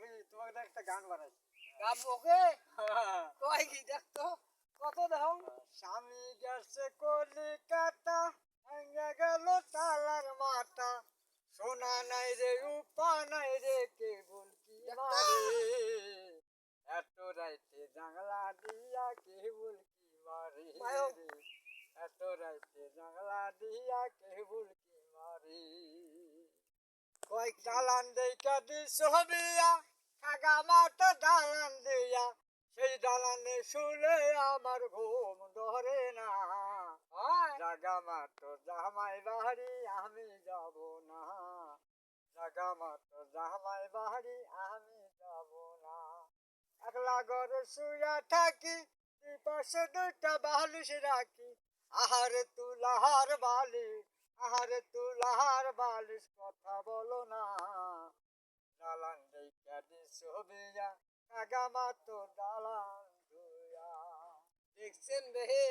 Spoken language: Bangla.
ভাবি তোমাকে একটা গান বানাইছি গাব ওকে? কয় কি দেখতো? কত দাও? স্বামী গেছে কলিকাতা ভেঙে গেল তালার মাথা। সোনা নাই রে উপা নাই রে কেবল কি মারে? এত রাইতে জাংলা দিয়া কেবল কি মারে এত রাইতে জাংলা দিয়া কেবল কি মারে? কয় কি? দালান দেখা দিস হবিয়া খাগা মাঠে দালান দিয়া দালানে শুলে আমার ঘুম ধরে না। জাগা মাত্র জামাই বাড়ি আমি যাব না। জাগা মাত্র জামাই বাড়ি আমি যাব না। একলা ঘরে শুয়া থাকি পাশে দুইটা বালিশ রাখি। আহারে তুলাহার বালিশ আহারে তুলাহার বালিশ কথা বলো না। দালান দেখা দিস হবিয়া কাগা মাত্র দালান। দেখছেন বেহে